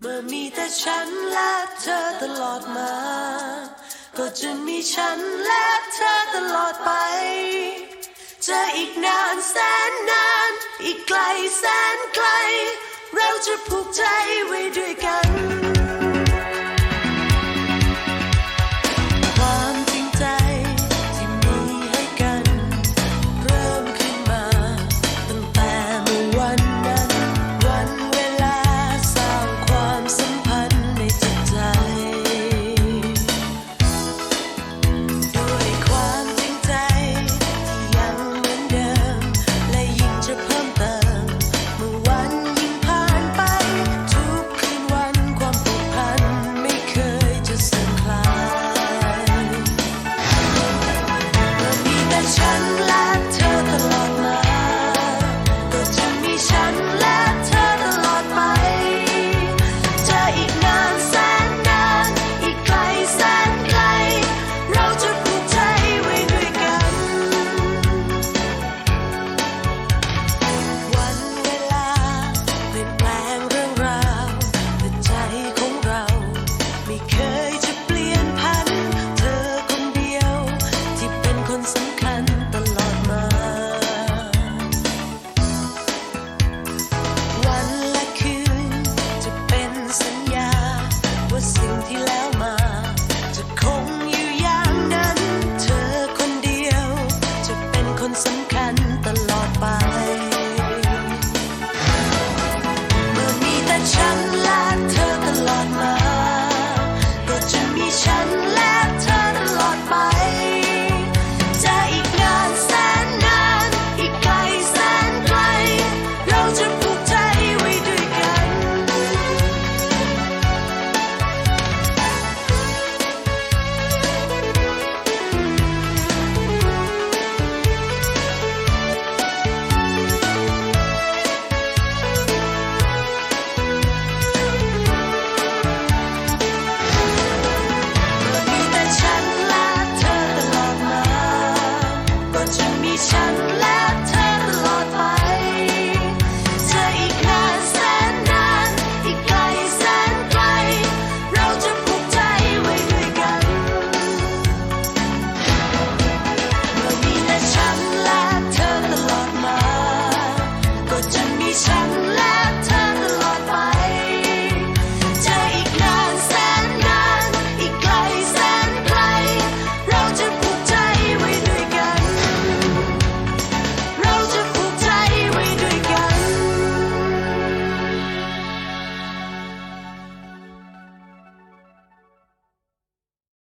เมื่อมีแต่ฉันและเธอตลอดมา ก็จะมีฉันและเธอตลอดไป จะอีกนานแสนนาน อีกไกลแสนไกล เราจะผูกใจ just like